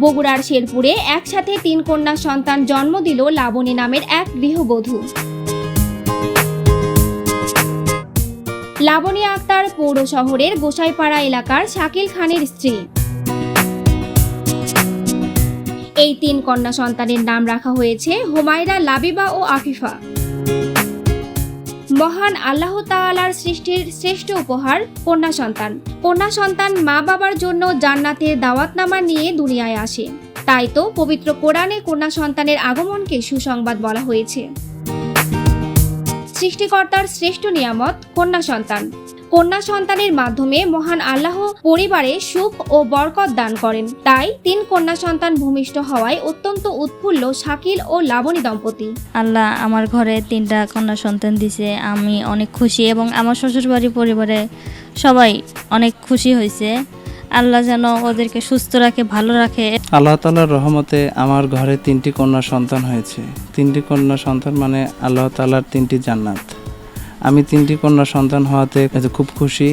বগুড়ার শেরপুরে একসাথে তিন কন্যা সন্তান জন্ম দিল লাবণী নামের এক গৃহবধূ। লাবণী আক্তার পৌর শহরের গোসাইপাড়া এলাকার শাকিল খানের স্ত্রী। এই তিন কন্যা সন্তানের নাম রাখা হয়েছে হুমায়রা লাবিবা ও আফিফা। মহান আল্লাহ তাআলার সৃষ্টির শ্রেষ্ঠ উপহার কন্যা সন্তান। কন্যা সন্তান মা বাবার জন্য জান্নাতের দাওয়াতনামা নিয়ে দুনিয়ায় আসে। তাই তো পবিত্র কোরআনে কন্যা সন্তানের আগমনকে সুসংবাদ বলা হয়েছে। সৃষ্টিকর্তার শ্রেষ্ঠ নিয়ামত কন্যা সন্তান। কন্যা সন্তানের মাধ্যমে মহান আল্লাহ পরিবারে সুখ ও বরকত দান করেন। তাই তিন কন্যা সন্তান ভূমিষ্ঠ হওয়ায় অত্যন্ত উৎফুল্ল, শাকিল ও লাবণী দম্পতি। আল্লাহ আমার ঘরে তিনটা কন্যা সন্তান দিছে। আমি অনেক খুশি এবং আমার শ্বশুরবাড়ি পরিবারে সবাই অনেক খুশি হয়েছে আল্লাহ যেন ওদেরকে সুস্থ রাখে ভালো রাখে। আল্লাহ তালার রহমতে আমার ঘরে তিনটি কন্যা সন্তান হয়েছে। তিনটি কন্যা সন্তান মানে আল্লাহ তালার তিনটি জান্নাত। আমি তিনটি কন্যা সন্তান হওয়াতে খুব খুশি।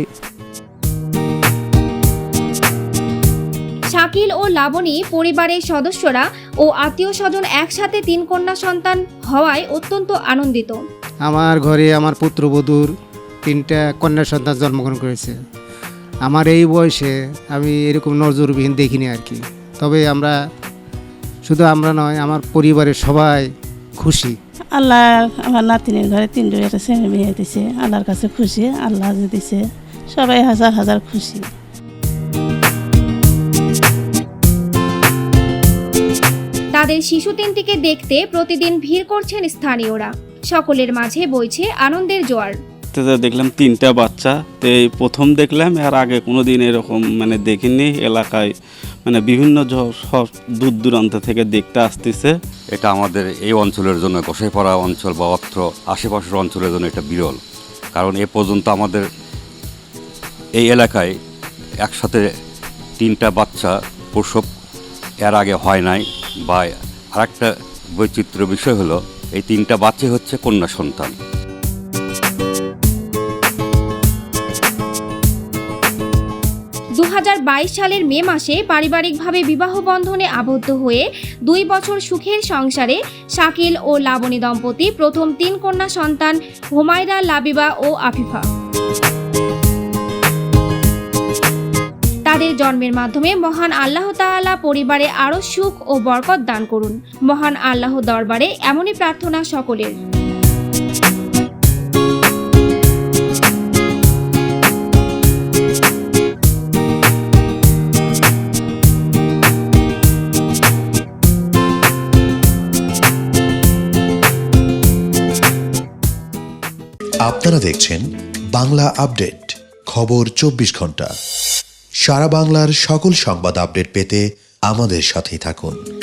শাকিল ও লাবণী পরিবারের সদস্যরা ও আত্মীয় স্বজন একসাথে তিন কন্যা সন্তান হওয়ায় অত্যন্ত আনন্দিত। আমার ঘরে আমার পুত্রবধূর তিনটা কন্যা সন্তান জন্মগ্রহণ করেছে। আমার এই বয়সে আমি এরকম নজরবিহীন দেখিনি আর কি। তবে আমরা শুধু আমরা নয় আমার পরিবারের সবাই খুশি। আল্লাহ আমার নাতিনের ঘরে তিনজন একটা ছেলে মেয়ে দিছে আল্লাহর কাছে খুশি আল্লাহ যে দিছে সবাই হাজার হাজার খুশি। তাদের শিশু তিনটিকে দেখতে প্রতিদিন ভিড় করছেন স্থানীয়রা। সকলের মাঝে বইছে আনন্দের জোয়ার। তো দেখলাম তিনটা বাচ্চা। তো এই প্রথম দেখলাম এর আগে কোনো দিন এরকম মানে দেখিনি। এলাকায় মানে বিভিন্ন সব দূর দূরান্ত থেকে দেখতে আসতেছে। এটা আমাদের এই অঞ্চলের জন্য, গোসাইপাড়া অঞ্চল বা অত্র আশেপাশের অঞ্চলের জন্য এটা বিরল। কারণ এ পর্যন্ত আমাদের এই এলাকায় একসাথে তিনটা বাচ্চা প্রসব এর আগে হয় নাই। বা আরেকটা বৈচিত্র্য বিষয় হলো, এই তিনটা বাচ্চা হচ্ছে কন্যা সন্তান। সালের মে মাসে পারিবারিকভাবে বিবাহ বন্ধনে আবদ্ধ হয়ে দুই বছর সুখের সংসারে শাকিল ও লাবণী দম্পতি প্রথম তিন কন্যা সন্তান হুমায়রা, লাবিবা ও আফিফা। তাদের জন্মের মাধ্যমে মহান আল্লাহ তাআলা পরিবারে আরও সুখ ও বরকত দান করুন। মহান আল্লাহ দরবারে এমনই প্রার্থনা সকলের। আপনারা দেখছেন বাংলা আপডেট, খবর চব্বিশ ঘণ্টা। সারা বাংলার সকল সংবাদ আপডেট পেতে আমাদের সাথেই থাকুন।